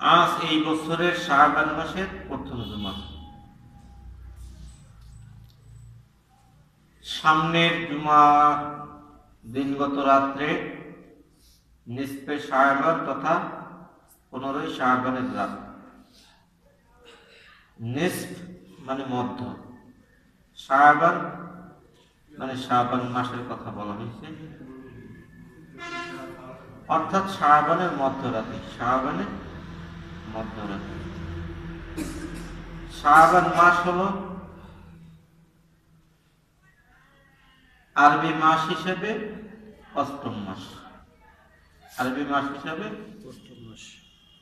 আজ এই বছরের শাহবান মাসের প্রথম জুমা সামনের জুমা দিনগত রাত্রে নিস্পে শাহবান তথা পনেরোই শাহবানের রাত। নিস্প মানে মধ্য। শাহবান মানে শাহবান মাসের কথা বলা হয়েছে। অর্থাৎ শাহবানের মধ্যরাতে শাহবানের মধ্যরাতে। শাহবান মাস হলো আরবি মাস হিসেবে অষ্টম মাস। আরবি মাস হিসেবে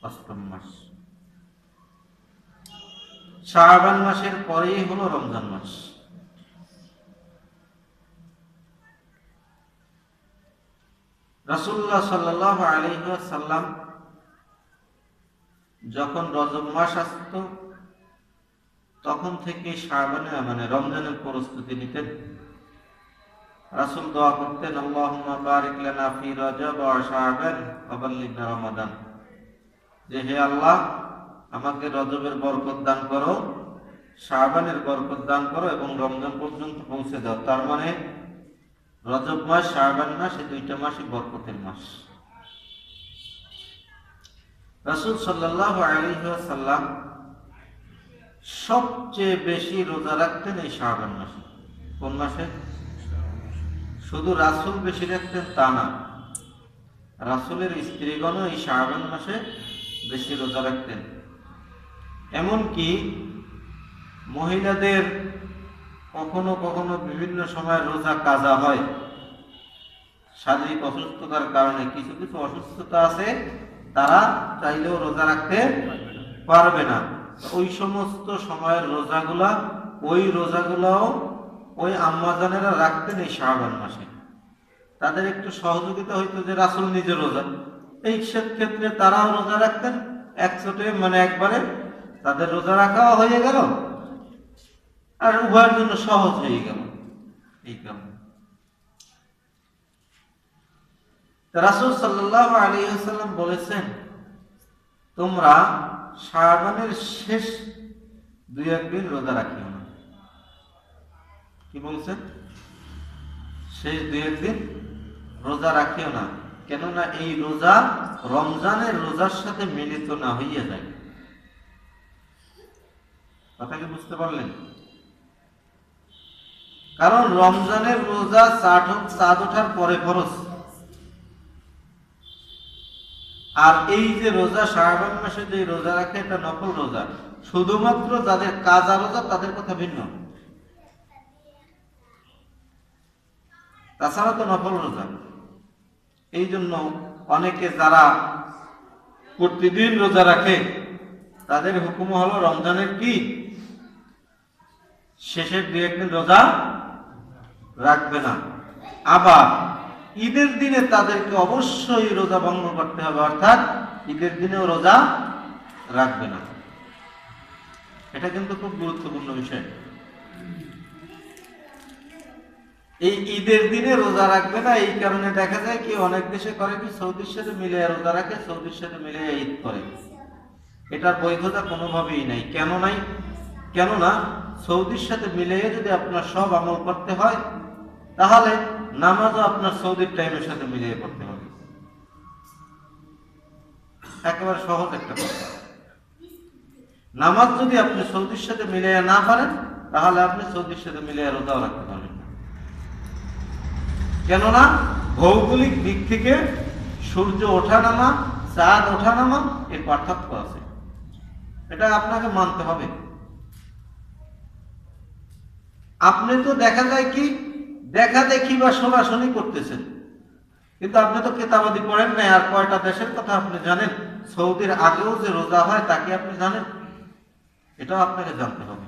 অষ্টম মাস। শাহবান মাসের পরেই হলো রমজান মাস। রাসুল্লাহ সাল্লাহ আলহাসাল্লাম যখন রজব মাস আসত, তখন থেকে শাহবানে মানে রমজানের প্রস্তুতি নিতেন। রাসুল দোয়া করতেন, আল্লাহুম্মা বারিক লানা ফি রজব ওয়া শাবান ওয়া বাল্লিগনা রমাদান। যে হে আল্লাহ, আমাকে রজবের বরকত দান করো, শাবানের বরকত দান করো এবং রমজান পর্যন্ত পৌঁছে দাও। তার মানে রজব মাস, শাবান মাস, এই দুইটা মাসই বরকতের মাস। রাসূল সাল্লাল্লাহু আলাইহি সবচেয়ে বেশি রোজা রাখতেন এই শাবান মাসে। কোন মাসে? শুধু রাসুল বেশি রাখতেন তা না, রাসুলের স্ত্রীগণও এই শাহবান মাসে বেশি রোজা রাখতেন। এমনকি মহিলাদের কখনো কখনো বিভিন্ন সময় রোজা কাজা হয়। শারীরিক অসুস্থতার কারণে কিছু কিছু অসুস্থতা আছে, তারা চাইলেও রোজা রাখতে পারবে না। ওই সমস্ত সময়ের রোজাগুলা, ওই রোজাগুলাও ওই আম্মাজানেরা রাখতেন এই শাহবান মাসে। তাদের একটু সহযোগিতা হইতো যে রাসুল নিজে রোজা। এই ক্ষেত্রে তারাও রোজা রাখতেন একচোটে মানে একবারে তাদের রোজা রাখাও হয়ে গেল আর উভয়ের জন্য সহজ হয়ে গেল। এই কারণে রাসুল সাল্লাহ আলী সাল্লাম বলেছেন, তোমরা শাহবানের শেষ দুই একদিন রোজা রাখিও না। কি বলছেন? শেষ দুই একদিন রোজা রাখিও না, কেননা এই রোজা রমজানের রোজার সাথে মিলিত না হইয়া যায়। কথা কি বুঝতে পারলেন? কারণ রমজানের রোজা চাট চাঁদ ওঠার পরে খরচ আর এই যে রোজা, শাহবান মাসে যে রোজা রাখে, এটা নকল রোজা। শুধুমাত্র যাদের কাজা রোজা, তাদের কথা ভিন্ন। তাছাড়া তো নফল রোজা। এই জন্য অনেকে যারা প্রতিদিন রোজা রাখে, তাদের হুকুম হলো, রমজানের কি? শেষের দু একদিন রোজা রাখবে না। আবার ঈদের দিনে তাদেরকে অবশ্যই রোজা ভঙ্গ করতে হবে, অর্থাৎ ঈদের দিনেও রোজা রাখবে না। এটা কিন্তু খুব গুরুত্বপূর্ণ বিষয়। এই ঈদের দিনে রোজা রাখবে না, এই কারণে দেখা যায় কি অনেক দেশে করে কি সৌদির সাথে মিলে রোজা রাখে, সৌদির সাথে মিলে ঈদ করে। এটার বৈধতা কোনোভাবেই নাই। কেন নাই? কেননা সৌদির সাথে মিলে যদি আপনার সব আমল করতে হয় তাহলে নামাজও আপনার সৌদির টাইমের সাথে মিলিয়ে পড়তে হবে। একেবারে সহজ একটা কথা। নামাজ যদি আপনি সৌদির সাথে মিলিয়ে না পারেন, তাহলে আপনি সৌদির সাথে মিলিয়ে রোজাও রাখতে পারবেন না। কেননা, ভৌগোলিক দিক থেকে সূর্য ওঠা নামা, চাঁদ ওঠা নামা, এর পার্থক্য আছে। এটা আপনাকে মানতে হবে। আপনি তো দেখা যায় কি দেখা দেখি বা শোনাশুনি করতেছেন। কিন্তু আপনি তো কেতাবাদি পড়েন নাই, আর কয়টা দেশের কথা আপনি জানেন? সৌদির আগেও যে রোজা হয় তাকে আপনি জানেন? এটাও আপনাকে জানতে হবে।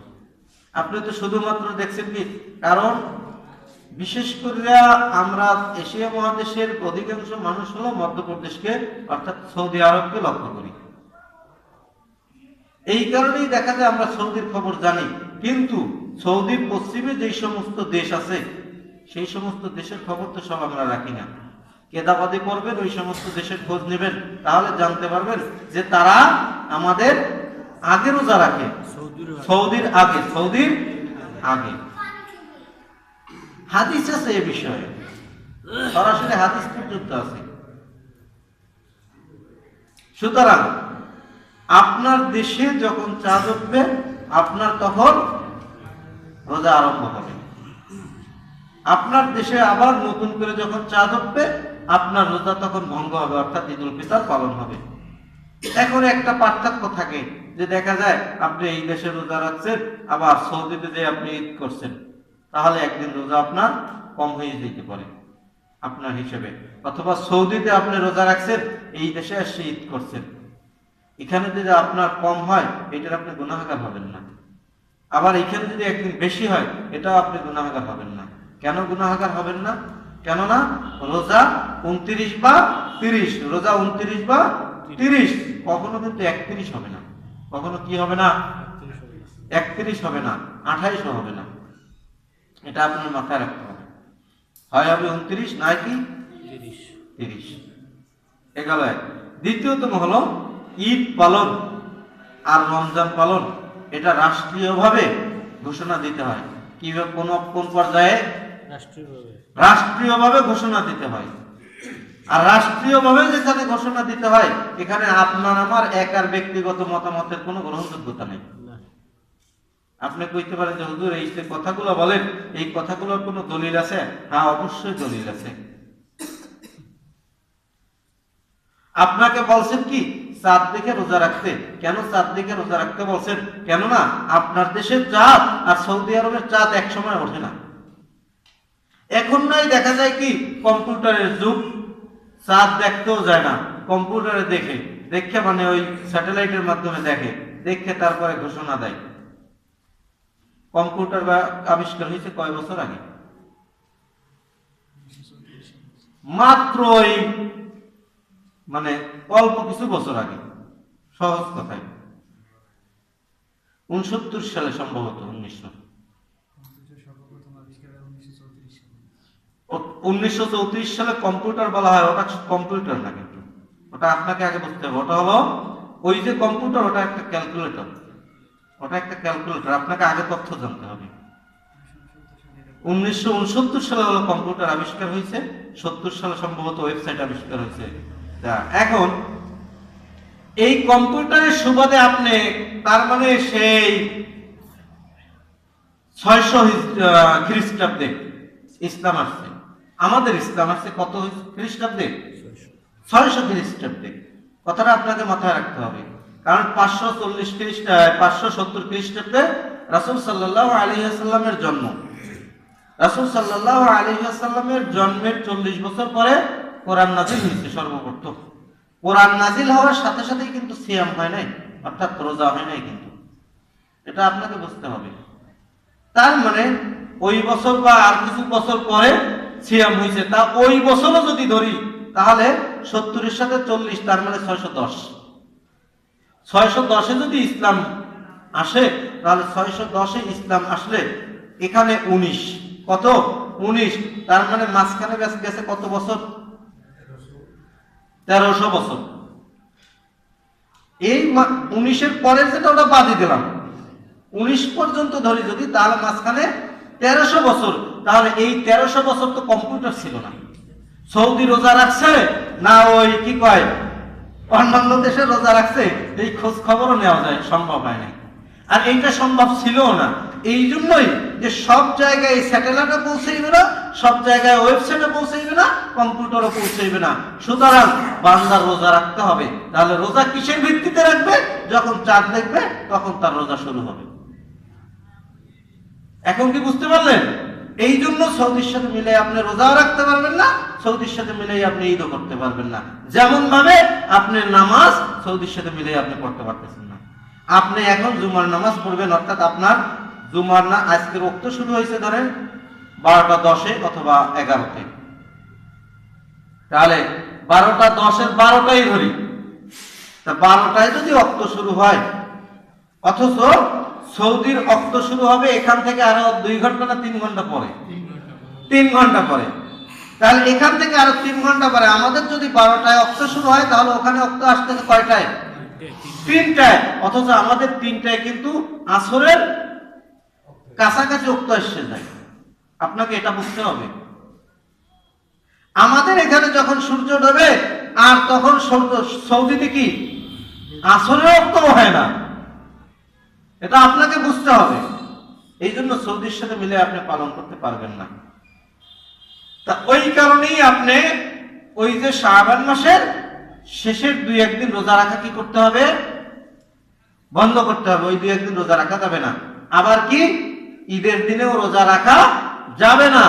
আপনি তো শুধুমাত্র দেখছেন কি? কারণ বিশেষ করে আমরা এশিয়া মহাদেশের অধিকাংশ মানুষ হলো মধ্যপ্রদেশকে, অর্থাৎ সৌদি আরবকে লক্ষ্য করি। এই কারণেই দেখা যায় আমরা সৌদির খবর জানি। কিন্তু সৌদির পশ্চিমে যেই সমস্ত দেশ আছে সেই সমস্ত দেশের খবর তো সব আমরা রাখি না। কেদাবাদি করবেন ওই সমস্ত দেশের খোঁজ নেবেন। তাহলে জানতে পারবেন যে তারা আমাদের আগে রোজা রাখে। সৌদির আগে। সৌদির আগে হাদিস আছে এ বিষয়ে। সরাসরি হাদিস পর্যন্ত আছে। সুতরাং আপনার দেশে যখন চাঁদ উঠবে আপনার তখন রোজা আরম্ভ হবে। আপনার দেশে আবার নতুন করে যখন চাঁদ উঠবে, আপনার রোজা তখন ভঙ্গ হবে, অর্থাৎ ঈদুল ফিতর পালন হবে। এখন একটা পার্থক্য থাকে যে দেখা যায় আপনি এই দেশে রোজা রাখছেন, আবার সৌদিতে যে আপনি ঈদ করছেন, তাহলে একদিন রোজা আপনার কম হয়ে যেতে পারে, আপনার হিসেবে। অথবা সৌদিতে আপনি রোজা রাখছেন, এই দেশে এসে ঈদ করছেন। এখানে যদি আপনার কম হয়, এটার আপনি গুণাহার হবেন না। আবার এখানে যদি একদিন বেশি হয়, এটাও আপনি গুণাহার হবেন না। কেন গুণাহার হবেন না? কেননা রোজা উনত্রিশ বা তিরিশ রোজা উনত্রিশ বা তিরিশ। কখনো কিন্তু একত্রিশ হবে না। কখনো কি হবে না? একত্রিশ হবে না আঠাইশ হবে না। এটা আপনার মাথায় রাখতে হবে। হয় হবে উনত্রিশ নয় কি? তিরিশ। এক। দ্বিতীয়তম হলো ঈদ পালন আর রমজান পালন। এটা রাষ্ট্রীয়ভাবে ঘোষণা দিতে হয়। কীভাবে কোন কোন পর্যায়ে? রাষ্ট্রীয়ভাবে। ঘোষণা দিতে হয়। আর রাষ্ট্রীয়ভাবে যেখানে ঘোষণা দিতে হয় এখানে আপনার আমার একার ব্যক্তিগত মতামতের কোনো গ্রহণযোগ্যতা নেই। আপনি কইতে পারেন যে হুজুর এই যে কথাগুলো বলেন এই কথাগুলোর কোনো দলিল আছে? হ্যাঁ অবশ্যই দলিল আছে। আপনাকে বলছেন কি চাঁদ দেখে রোজা রাখতে? কেন চাঁদ দেখে রোজা রাখতে বলছেন? কেননা আপনার দেশের চাঁদ আর সৌদি আরবের চাঁদ এক সময় ওঠে না। এখন নয়, দেখা যায় কি, কম্পিউটারের যুগ চাঁদ দেখতেও যায় না। কম্পিউটারে দেখে দেখে মানে ওই স্যাটেলাইটের মাধ্যমে দেখে দেখে তারপরে ঘোষণা দেয়। কম্পিউটার বা আবিষ্কার হয়েছে কয় বছর আগে? মাত্র ওই মানে অল্প কিছু বছর আগে। সহজ কথায়। উনসত্তর সালে সম্ভবত উনিশশো। উনিশশো চৌত্রিশ সালে কম্পিউটার বলা হয়, ওটা কম্পিউটার না কিন্তু। ওটা আপনাকে আগে বুঝতে হবে। ওটা হলো ওই যে কম্পিউটার, ওটা একটা ক্যালকুলেটর। ওটা একটা ক্যালকুলেটর। আপনাকে আগে তথ্য জানতে হবে। উনিশশো উনসত্তর সালে হলো কম্পিউটার আবিষ্কার হয়েছে। সত্তর সালে সম্ভবত ওয়েবসাইট আবিষ্কার হয়েছে। এখন, এই কম্পিউটারের সুবাদে আপনি, তার মানে সেই ছয়শো খ্রিস্টাব্দে ইসলাম আসছে। আমাদের ইসলাম আছে কত খ্রিস্টাব্দে? ছয়শো খ্রিস্টাব্দে। কথাটা আপনাকে মাথায় রাখতে হবে। কারণ পাঁচশো চল্লিশ খ্রিস্ট পাঁচশো সত্তর খ্রিস্টাব্দে রাসুল সাল্লাহ আলিহাসাল্লামের জন্ম। রাসুল সাল্লাহ আলিহাসাল্লামের জন্মের চল্লিশ বছর পরে কোরআন নাজিল হয়েছে সর্বপ্রথম। কোরআন নাজিল হওয়ার সাথে সাথেই কিন্তু সিয়াম হয় নাই, অর্থাৎ রোজা হয় নাই কিন্তু। এটা আপনাকে বুঝতে হবে। তার মানে ওই বছর বা আর কিছু বছর পরে সিয়াম হয়েছে তা ওই বছরও যদি ধরি, তাহলে সত্তরের সাথে চল্লিশ, তার মানে ছয়শো দশ। ছয়শো দশে যদি ইসলাম আসে, তাহলে ছয়শো দশে ইসলাম আসলে এখানে উনিশ। কত? উনিশ। তার মানে মাঝখানে গেছে কত বছর? তেরোশো বছর। এই উনিশের পরের যেটা ওটা বাদই দিলাম। উনিশ পর্যন্ত ধরি যদি, তাহলে মাঝখানে তেরোশো বছর। তাহলে এই তেরোশো বছর তো কম্পিউটার ছিল না। সৌদি রোজা রাখছে, না ওই কি কয়, অন্যান্য দেশে রোজা রাখছে, এই খোঁজ খবরও নেওয়া যায়, সম্ভব হয় নাই। আর এইটা সম্ভব ছিল না। এই জন্যই যে সব জায়গায় স্যাটেলাইটে পৌঁছাইবে না, সব জায়গায় ওয়েবসাইটে পৌঁছাইবে না কম্পিউটারও পৌঁছাইবে না। সুতরাং বান্দার রোজা রাখতে হবে। তাহলে রোজা কিসের ভিত্তিতে রাখবে? যখন চাঁদ দেখবে, তখন তার রোজা শুরু হবে। এখন কি বুঝতে পারলেন? এই জন্য সৌদির সাথে মিলে আপনি রোজাও রাখতে পারবেন না, সৌদির সাথে মিলে আপনি ঈদও করতে পারবেন না। যেমন ভাবে আপনি নামাজ সৌদির সাথে মিলে আপনি পড়তে পারতেছেন না। আপনি এখন জুমার নামাজ পড়বেন, অর্থাৎ আপনার জুমার না আজকে রক্ত শুরু হয়েছে ধরেন বারোটা দশে অথবা এগারোতে। তাহলে বারোটা দশের বারোটাই ধরি। তা বারোটায় যদি রক্ত শুরু হয়, অথচ সৌদির অক্ত শুরু হবে এখান থেকে আরও দুই ঘণ্টা না তিন ঘণ্টা পরে? তিন ঘণ্টা পরে। তাহলে এখান থেকে আরও তিন ঘণ্টা পরে। আমাদের যদি বারোটায় অক্ত শুরু হয়, তাহলে ওখানে অক্ত আসতে কয়টায়? তিনটায়। অথচ আমাদের তিনটায় কিন্তু আসরের কাছাকাছি অক্ত এসে যায় আপনাকে এটা বুঝতে হবে। আমাদের এখানে যখন সূর্য ডোবে, আর তখন সৌদ- সৌদিতে কি? আসরের অক্ত হয় না। এটা আপনাকে বুঝতে হবে। এই জন্য সৌদির সাথে মিলে আপনি পালন করতে পারবেন না। তা ওই কারণেই আপনি ওই যে শাহবান মাসের শেষের দুই একদিন রোজা রাখা কি করতে হবে? বন্ধ করতে হবে। ওই দুই একদিন রোজা রাখা যাবে না। আবার কি? ঈদের দিনেও রোজা রাখা যাবে না।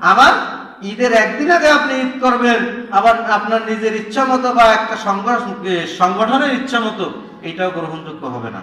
আবার ঈদের একদিন আগে আপনি ঈদ করবেন। আবার আপনার নিজের ইচ্ছা মতো বা একটা সংগঠন সংগঠনের ইচ্ছা মতো এটাও গ্রহণযোগ্য হবে না।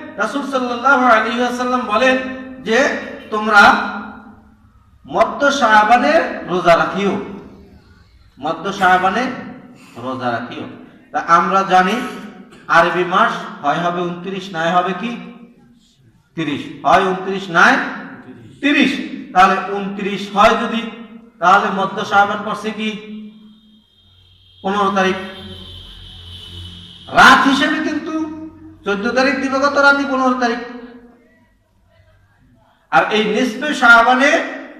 রাসূল আলাইহি ওয়াসাল্লাম বলেন যে, তোমরা মধ্য শাবানে রোজা রাখিও। মধ্য শাবানে রোজা রাখিও। তা আমরা জানি আরবি মাস হয় হবে উনত্রিশ, নয় হবে কি? তিরিশ। হয় উনত্রিশ, নয় তিরিশ। তাহলে উনত্রিশ হয় যদি, তাহলে মধ্য শাবান পড়ছে কি? পনেরো তারিখ। রাত হিসেবে কিন্তু চোদ্দ তারিখ দিবগত রাতি পনেরো তারিখ আর এই নিসবে শাহবানে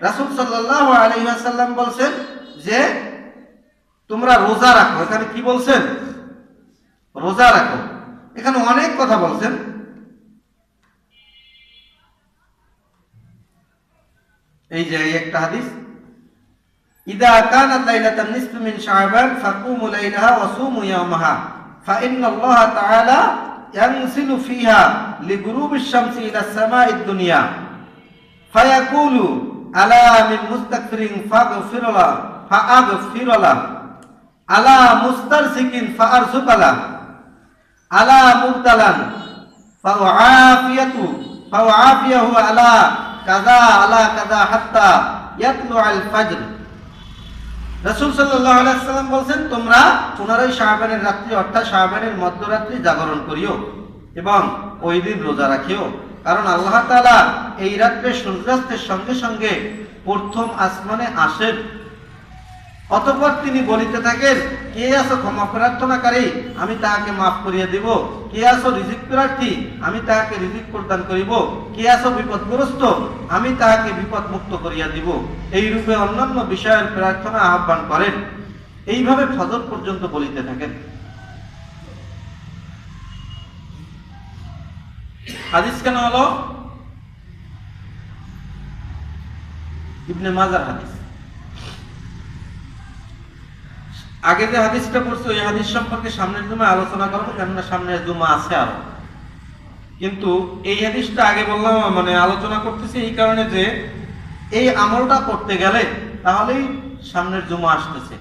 রাসুল সাল্লাহ আলহিহাসাল্লাম বলছেন যে তোমরা রোজা রাখো এখানে কি বলছেন রোজা রাখো এখানে অনেক কথা বলছেন এই যে এই একটা হাদিস إذا كانت ليلة النصف من شعبان فقوموا ليلها وصوموا يومها فإن الله تعالى ينزل فيها لغروب الشمس إلى السماء الدنيا فيقول ألا من مستغفر فاغفر له فأغفر له ألا مسترزق فأرزق له ألا مبتلا فأعافيته فأعافيه على كذا على كذا حتى يطلع الفجر রসুল সাল্লাম বলছেন, তোমরা পুনরায় শাহবানের রাত্রি, অর্থাৎ শাহবানের মধ্যরাত্রি জাগরণ করিও এবং ওই দিন রোজা রাখিও। কারণ আল্লাহ তাআলা এই রাত্রে সূর্যাস্তের সঙ্গে সঙ্গে প্রথম আসমানে আসেন। অতঃপর তিনি বলিতে থাকেন, কে আছো ক্ষমা প্রার্থনাকারী? আমি তাহাকে মাফ করিয়া দিব। কে আছো রিজিক প্রার্থী? আমি তাহাকে রিজিক প্রদান করিব। কে আছো বিপদগ্রস্ত? আমি তাহাকে বিপদ মুক্ত করিয়া দিব। এই রূপে অন্যান্য বিষয়ের প্রার্থনা আহ্বান করেন। এইভাবে ফজর পর্যন্ত বলিতে থাকেন। হাদিস কেন হলো? ইবনে মাজার হাদিস। আগে যে হাদিসটা পড়ছে, ওই হাদিস সম্পর্কে সামনের জুমায় আলোচনা করব, কেননা সামনের জুমা আছে আরও। কিন্তু এই হাদিসটা আগে বললাম মানে আলোচনা করতেছি এই কারণে যে, এই আমলটা করতে গেলে তাহলেই সামনের জুমা আসতেছে।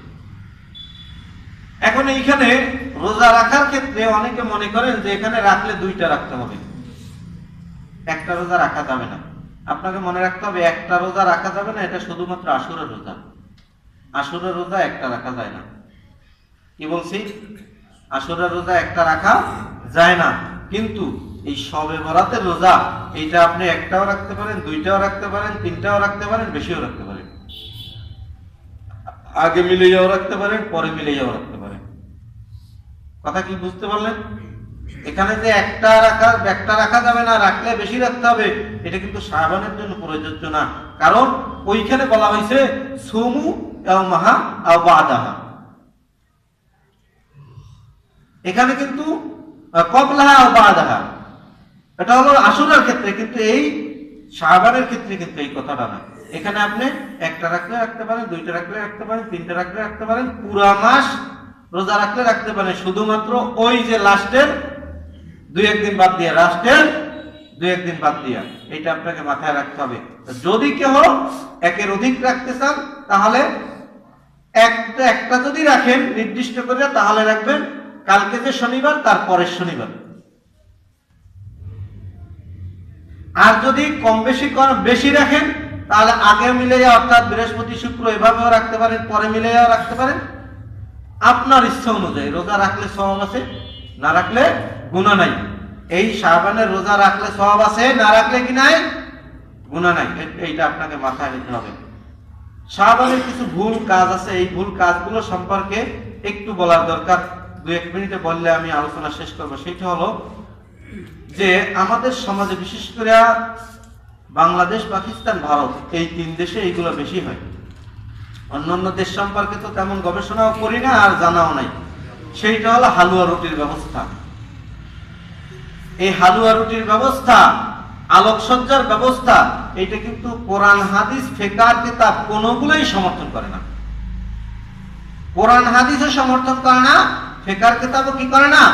এখন এইখানে রোজা রাখার ক্ষেত্রে অনেকে মনে করেন যে এখানে রাখলে দুইটা রাখতে হবে। একটা রোজা রাখা যাবে না। আপনাকে মনে রাখতে হবে, একটা রোজা রাখা যাবে না, এটা শুধুমাত্র আসুরের রোজা। আসুরের রোজা একটা রাখা যায় না। কি বলছি? আসরের রোজা একটা রাখা যায় না। কিন্তু এই সবে বরাতের রোজা, এইটা আপনি একটাও রাখতে পারেন, দুইটাও রাখতে পারেন, তিনটাও রাখতে পারেন, বেশিও রাখতে পারেন। আগে মিলে মিলিয়েও রাখতে পারেন, পরে মিলে মিলিয়েও রাখতে পারেন। কথা কি বুঝতে পারলেন? এখানে যে একটা রাখা একটা রাখা যাবে না, রাখলে বেশি রাখতে হবে, এটা কিন্তু সাবানের জন্য প্রযোজ্য না। কারণ ওইখানে বলা হয়েছে, সুমু মাহা বাদাহা। এখানে কিন্তু কবলাহা ও বাদাহা। এটা হলো আসুরার ক্ষেত্রে, কিন্তু এই শাহবানের ক্ষেত্রে কিন্তু এই কথাটা না। এখানে আপনি একটা রাখলে রাখতে পারেন, দুইটা রাখলে রাখতে পারেন, তিনটা রাখলে রাখতে পারেন, পুরা মাস রোজা রাখলে রাখতে পারেন। শুধুমাত্র ওই যে লাস্টের, দুই একদিন বাদ দিয়ে, লাস্টের দুই একদিন বাদ দিয়া এটা আপনাকে মাথায় রাখতে হবে। যদি কেহ একের অধিক রাখতে চান, তাহলে একটা একটা যদি রাখেন, নির্দিষ্ট করে, তাহলে রাখবেন কালকে যে শনিবার, তার পরের শনিবার। আর যদি কম বেশি বেশি রাখেন, তাহলে আগে মিলে যাওয়া, অর্থাৎ বৃহস্পতি শুক্র এভাবেও রাখতে পারেন, পরে মিলে যাওয়া রাখতে পারেন। আপনার ইচ্ছা অনুযায়ী রোজা রাখলে সওয়াব আছে, না রাখলে গুণা নাই। এই শাহবানের রোজা রাখলে সওয়াব আছে, না রাখলে কি নাই? গুণা নাই। এইটা আপনাকে মাথায় নিতে হবে। শাহবানের কিছু ভুল কাজ আছে, এই ভুল কাজগুলো সম্পর্কে একটু বলার দরকার। দু এক মিনিটে বললে আমি আলোচনা শেষ করব। সেটা হলো যে আমাদের সমাজে বিশেষ করে বাংলাদেশ, পাকিস্তান, ভারত, এই তিন দেশে এইগুলো বেশি হয়। অন্যান্য দেশ সম্পর্কে তো তেমন গবেষণাও করি না আর জানাও নাই। সেইটা হলো হালুয়া রুটির ব্যবস্থা। এই হালুয়া রুটির ব্যবস্থা, আলোকসজ্জার ব্যবস্থা এটা কিন্তু কোরআন, হাদিস ফেকার কিতাব কোনগুলোই সমর্থন করে না। কোরআন, হাদিসও সমর্থন করে না ফেকার কিতাবও কি করে না?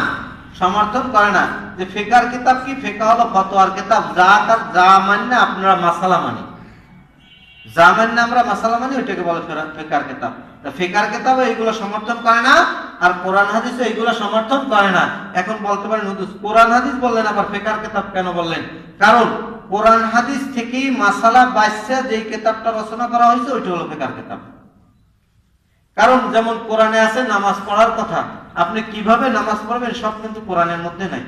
সমর্থন করে না। যে ফেকার কিতাব কি? ফেকা হলো ফতোয়ার কিতাব। যা তার যা মানি না আপনারা মাসালা মানি। যা মানি না আমরা মাসালা মানি ওইটাকে বলে ফেকার কিতাব। ফেকার কিতাব এইগুলো সমর্থন করে না, আর কোরআন হাদিসও এইগুলো সমর্থন করে না। এখন বলতে পারেন, হুজুর, কোরআন হাদিস বললেন, আবার ফেকার কিতাব কেন বললেন? কারণ কোরআন হাদিস থেকেই মাসালা বাচ্চা যেই কিতাবটা রচনা করা হয়েছে, ওইটা হলো ফেকার কিতাব। কারণ যেমন কোরআনে আছে, নামাজ পড়ার কথা আপনি কীভাবে নামাজ পড়বেন সব কিন্তু কোরআনের মধ্যে নাই।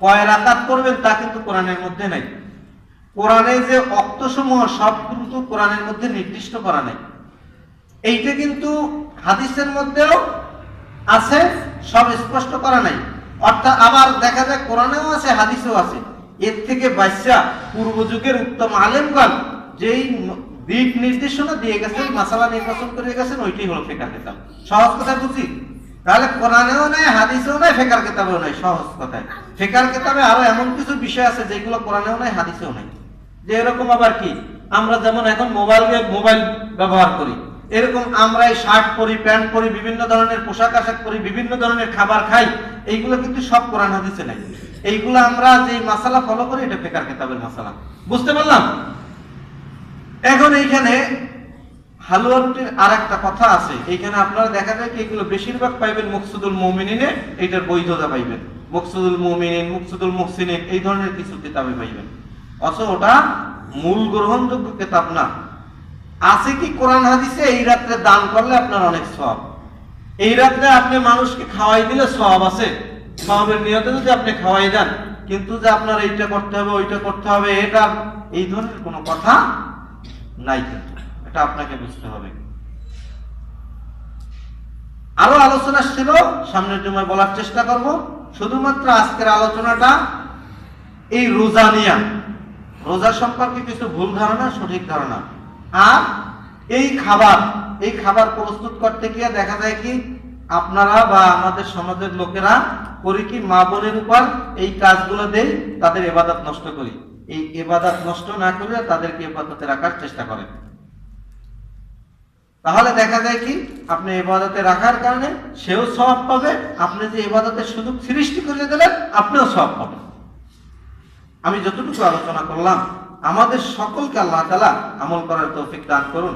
কয় রাকাত করবেন তা কিন্তু কোরআনের মধ্যে নাই। কোরআনে যে অক্তসমূহ সব কিন্তু কোরআনের মধ্যে নির্দিষ্ট করা নাই। এইটা কিন্তু হাদিসের মধ্যেও আছে, সব স্পষ্ট করা নাই। অর্থাৎ আবার দেখা যায় কোরআনেও আছে, হাদিসেও আছে। এর থেকে বাচ্চা পূর্ব যুগের উত্তম আলেমগণ যেই দিক নির্দেশনা দিয়ে গেছেন, মাসালা নির্বাচন করে গেছেন, ওইটাই হলো ফেকার কিতাব। সহজ কথা বুঝি? তাহলে কোরআনেও নাই, হাদিসেও নাই, ফেকার কিতাবেও নাই, সহজ কথায় ফেকার কিতাবে আরও এমন কিছু বিষয় আছে যেগুলো কোরআনেও নাই, হাদিসেও নাই। যে এরকম আবার কি? আমরা যেমন এখন মোবাইল মোবাইল ব্যবহার করি। এরকম আমরা শার্ট পরি, প্যান্ট পরি, বিভিন্ন ধরনের পোশাক আশাক পরি, বিভিন্ন ধরনের খাবার খাই, এইগুলো কিন্তু সব কোরআন হাদিসে নাই। এইগুলো আমরা যে মাসালা ফলো করি, এটা ফেকার কিতাবের মাসালা। বুঝতে পারলাম? এখন এইখানে হালুয়া রুটির আর একটা কথা আছে। এইখানে আপনারা দেখা যায় কি, এগুলো বেশিরভাগ পাইবেন মুকসুদুল মুমিনিনে এইটার বৈধতা পাইবেন। মুকসুদুল মুমিনিন, মুকসুদুল মুহসিনিন, এই ধরনের কিছু কিতাবে পাইবেন। অথচ ওটা মূল গ্রহণযোগ্য কিতাব না। আছে কি কোরআন হাদিসে এই রাত্রে দান করলে আপনার অনেক সব এই রাত্রে আপনি মানুষকে খাওয়াই দিলে সব আছে। সবের নিয়তে যদি আপনি খাওয়াই দেন, কিন্তু যে আপনার এইটা করতে হবে, ওইটা করতে হবে, এটা এই ধরনের কোনো কথা নাই কিন্তু। এটা আপনাকে বুঝতে হবে। আরও আলোচনা ছিল, সামনের জন্য বলার চেষ্টা করব। শুধুমাত্র আজকের আলোচনাটা এই রোজা নিয়া। রোজা সম্পর্কে কিছু ভুল ধারণা, সঠিক ধারণা। আর এই খাবার এই খাবার প্রস্তুত করতে গিয়ে দেখা যায় কি, আপনারা বা আমাদের সমাজের লোকেরা করি কি মা বোনের উপর এই কাজগুলো দেই, তাদের এবাদত নষ্ট করি। এই এবাদত নষ্ট না করে তাদেরকে এবাদতে রাখার চেষ্টা করেন। তাহলে দেখা যায় কি, আপনি এবাদতে রাখার কারণে সেও সব পাবে, আপনি যে এবাদতের সুযোগ সৃষ্টি করে দিলেন, আপনিও সব পাবেন। আমি যতটুকু আলোচনা করলাম, আমাদের সকলকে আল্লাহ তালা আমল করার তৌফিক দান করুন।